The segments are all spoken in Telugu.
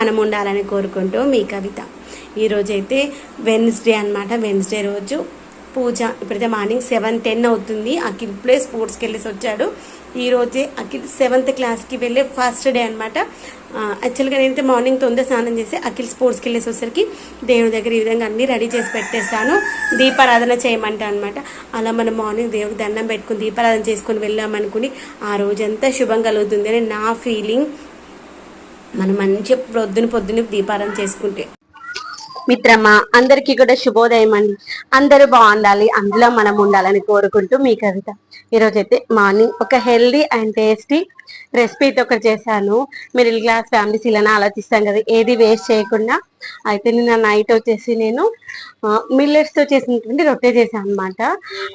మనం ఉండాలని కోరుకుంటూ మీ కవిత. ఈరోజైతే వెన్స్డే అన్నమాట. వెన్స్డే రోజు పూజ. ఇప్పుడైతే మార్నింగ్ సెవెన్ టెన్ అవుతుంది. అఖిల్ ప్లే స్పోర్ట్స్కి వెళ్ళేసి వచ్చాడు. ఈరోజే అఖిల్ సెవెంత్ క్లాస్కి వెళ్ళే ఫస్ట్ డే అనమాట యాక్చువల్గా నేనైతే మార్నింగ్ తొందర స్నానం చేసి అఖిల్ స్పోర్ట్స్కి వెళ్ళేసి వచ్చేసరికి దేవుడి దగ్గర ఈ విధంగా అన్నీ రెడీ చేసి పెట్టేస్తాను దీపారాధన చేయమంటా అనమాట అలా మనం మార్నింగ్ దేవుడికి దండం పెట్టుకుని దీపారాధన చేసుకుని వెళ్ళామనుకుని ఆ రోజంతా శుభం కలుగుతుంది అని నా ఫీలింగ్ మనం మంచి పొద్దున పొద్దున దీపారం చేసుకుంటే. మిత్రమా అందరికీ కూడా శుభోదయం అండి. అందరూ బాగుండాలి అందులో మనం ఉండాలని కోరుకుంటూ మీ కవిత. ఈరోజు అయితే మార్నింగ్ ఒక హెల్దీ అండ్ టేస్టీ రెసిపీ ఒకటి చేశాను. మిడిల్ క్లాస్ ఫ్యామిలీస్ ఇలానే ఆలోచిస్తాం కదా ఏది వేస్ట్ చేయకుండా. అయితే నిన్న నైట్ వచ్చేసి నేను మిల్లెట్స్తో చేసినటువంటి రొట్టె చేశాను అనమాట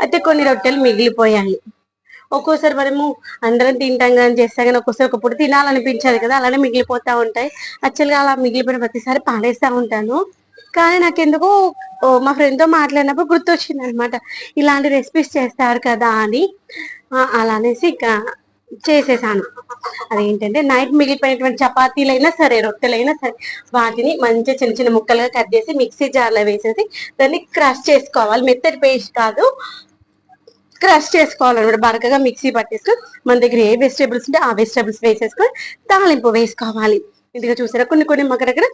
అయితే కొన్ని రొట్టెలు మిగిలిపోయాయి. ఒక్కోసారి మనము అందరం తింటాం కానీ చేస్తాం కానీ ఒక్కోసారి ఒక పూట తినాలనిపించదు కదా అలానే మిగిలిపోతా ఉంటాయి. యాక్చువల్గా అలా మిగిలిపోయిన ప్రతిసారి పాడేస్తూ ఉంటాను. కానీ నాకెందుకో మా ఫ్రెండ్తో మాట్లాడినప్పుడు గుర్తొచ్చింది అనమాట ఇలాంటి రెసిపీస్ చేస్తారు కదా అని. అలా అనేసి ఇంకా చేసేసాను. అదేంటంటే నైట్ మిగిలిపోయినటువంటి చపాతీలైనా సరే రొట్టెలైనా సరే వాటిని మంచిగా చిన్న చిన్న ముక్కలుగా కట్ చేసి మిక్సీ జార్లో వేసేసి దాన్ని క్రష్ చేసుకోవాలి. మెత్తటి పేస్ట్ కాదు. క్రష్ చేసుకోవాలన్నమాట. బరకగా మిక్సీ పట్టేసుకొని మన దగ్గర ఏ వెజిటేబుల్స్ ఉంటే ఆ వెజిటేబుల్స్ వేసేసుకొని తాలింపు వేసుకోవాలి. ఇదిగా చూసారా? కొన్ని కొన్ని మాకు దగ్గర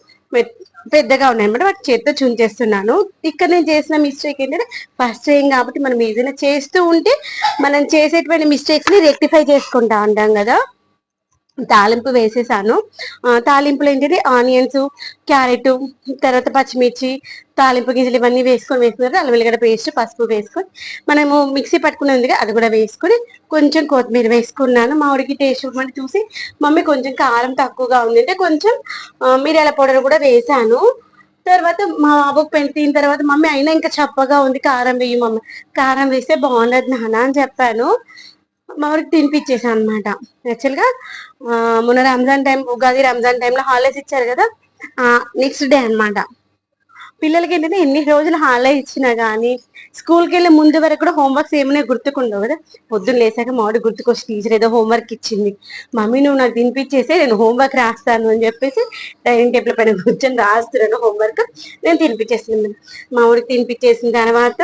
పెద్దగా ఉన్నాయన్నమాట. వాటి చేత్తో చుంచేస్తున్నాను. ఇక్కడ నేను చేసిన మిస్టేక్ ఏంటంటే ఫస్ట్ టైం కాబట్టి మనం ఏదైనా చేస్తూ ఉంటే మనం చేసేటువంటి మిస్టేక్స్ని రెక్టిఫై చేసుకుంటా ఉంటాం కదా. తాలింపు వేసేసాను. తాలింపులు ఏంటిది ఏంటంటే ఆనియన్స్ క్యారెట్ తర్వాత పచ్చిమిర్చి తాలింపు గింజలు ఇవన్నీ వేసుకొని వేసుకున్నారు. అల్లం వెల్లిగడ్డ పేస్ట్ పసుపు వేసుకొని మనము మిక్సీ పట్టుకున్నది అది కూడా వేసుకొని కొంచెం కొత్తిమీర వేసుకున్నాను. మా ఉడికి టేస్ట్ ఇవ్వమని చూసి మమ్మీ కొంచెం కారం తక్కువగా ఉంది. అంటే కొంచెం మిరియాల పౌడర్ కూడా వేసాను. తర్వాత మా బాబుకు పెళ్ళి తర్వాత మమ్మీ అయినా ఇంకా చప్పగా ఉంది కారం వేయి మమ్మీ. కారం వేస్తే బాగున్నది నాన్న అని చెప్పాను. మా ఊరికి తినిపించేసాను అనమాట యాక్చువల్గా మొన్న రంజాన్ టైం ఉగాది రంజాన్ టైంలో హాలిడేస్ ఇచ్చారు కదా నెక్స్ట్ డే అన్నమాట. పిల్లలకి ఏంటంటే ఎన్ని రోజులు హాలిడే ఇచ్చినా కానీ స్కూల్కి వెళ్ళే ముందు వరకు కూడా హోంవర్క్స్ ఏమైనా గుర్తుకుండవు కదా. పొద్దున్న లేసాక మామిడి గుర్తుకొచ్చి టీచర్ ఏదో హోంవర్క్ ఇచ్చింది. మమ్మీ నువ్వు నాకు తినిపించేసే నేను హోంవర్క్ రాస్తాను అని చెప్పేసి డైనింగ్ టేబుల్ పైన కూర్చొని రాస్తున్నాను హోంవర్క్ నేను తినిపించేస్తున్నాను. మామిడికి తినిపించేసిన తర్వాత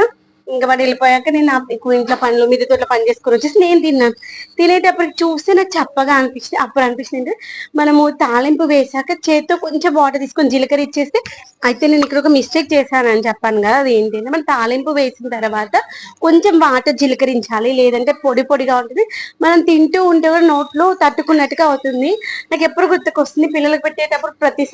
ఇంకా వాడు వెళ్ళిపోయాక నేను ఎక్కువ ఇంట్లో పనులు మీద తోట పని చేసుకొని వచ్చేసి నేను తిన్నాను. తినేటప్పటికి చూస్తే నాకు చప్పగా అనిపించింది అప్పుడు అనిపించింది అంటే మనము తాలింపు వేసాక చేతితో కొంచెం వాటర్ తీసుకొని జీలకర్ర ఇచ్చేస్తే అయితే నేను ఇక్కడ ఒక మిస్టేక్ చేశానని చెప్పాను కదా అది ఏంటంటే మనం తాలింపు వేసిన తర్వాత కొంచెం వాటర్ జీలకరించాలి లేదంటే పొడి పొడిగా ఉంటుంది. మనం తింటూ ఉంటే కూడా నోట్లో తట్టుకున్నట్టుగా అవుతుంది. నాకు ఎప్పుడు గుర్తుకొస్తుంది పిల్లలకు పెట్టేటప్పుడు ప్రతిసారి